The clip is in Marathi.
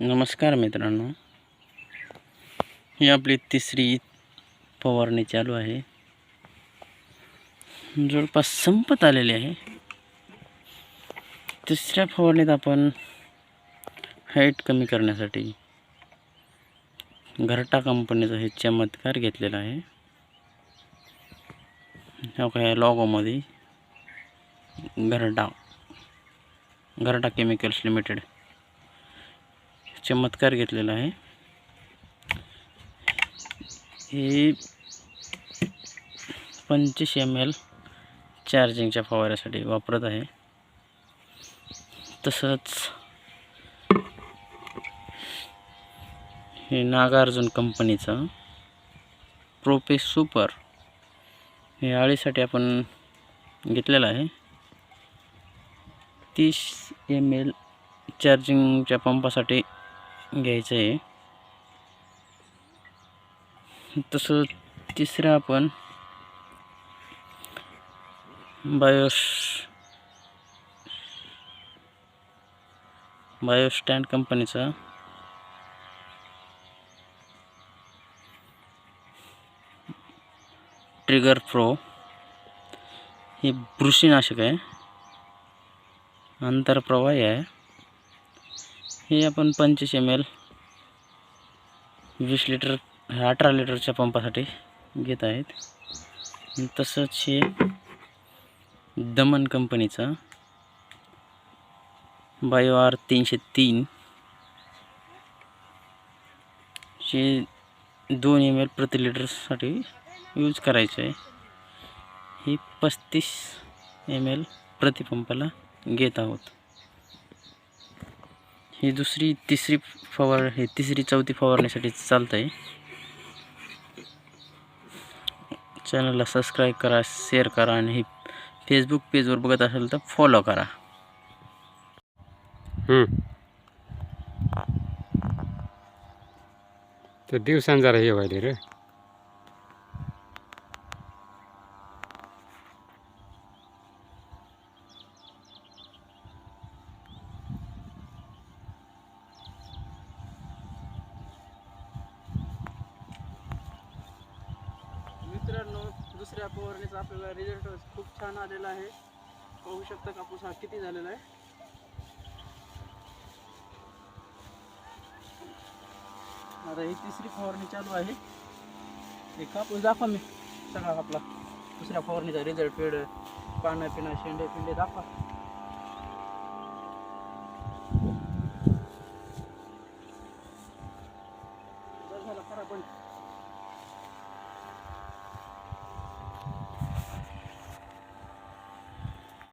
नमस्कार मित्रांनो, ही आपली तिसरी फवारणी चालू आहे. जवळपास संपत आलेली आहे. तिसऱ्या फवारणीत आपण हाईट कमी करण्यासाठी घरटा कंपनीचा हे चमत्कार घेतलेला आहे. घरटा घरटा केमिकल्स लिमिटेड चमत्कार घेतलेला आहे. हे पंचवीस एम एल चार्जिंगच्या फवाऱ्यासाठी वापरत आहे. तसंच हे नागार्जुन कंपनीचं प्रोपे सुपर हे आळीसाठी आपण घेतलेलं आहे. तीस एम एल चार्जिंगच्या पंपासाठी घ्यायचं आहे. तसं तिसरं आपण बायोस बायोस्टँड कंपनीचा ट्रिगर प्रो. हे बुरशीनाशक आहे. आंतरप्रवाही आहे. हे आपण पंचवीस एम एल वीस लिटर अठरा लिटरच्या पंपासाठी घेत आहेत. तसंच हे दमन कंपनीचा बायो आर तीनशे तीन. हे दोन एम एल प्रति लिटरसाठी यूज करायचं आहे. ही पस्तीस एम एल प्रतिपंपाला घेत आहोत. ही दुसरी तिसरी फवार हे तिसरी चौथी फवारणीसाठी चालतं आहे चॅनलला सबस्क्राईब करा शेअर करा आणि हे फेसबुक पेजवर बघत असेल तर फॉलो करा. तर दिवसान जरा हे व्हायले रे. मित्रांनो दुसऱ्या फवारणीचा आपल्याला रिझल्ट खूप छान आलेला आहे. पाहू शकता कापूस हा किती झालेला आहे. आता ही तिसरी फवारणी चालू आहे. हे कापूस दाखवा मी. सगळा आपला दुसऱ्या फवारणीचा रिझल्ट पेड पानं पिणं शेंडे पिंडे दाखवा.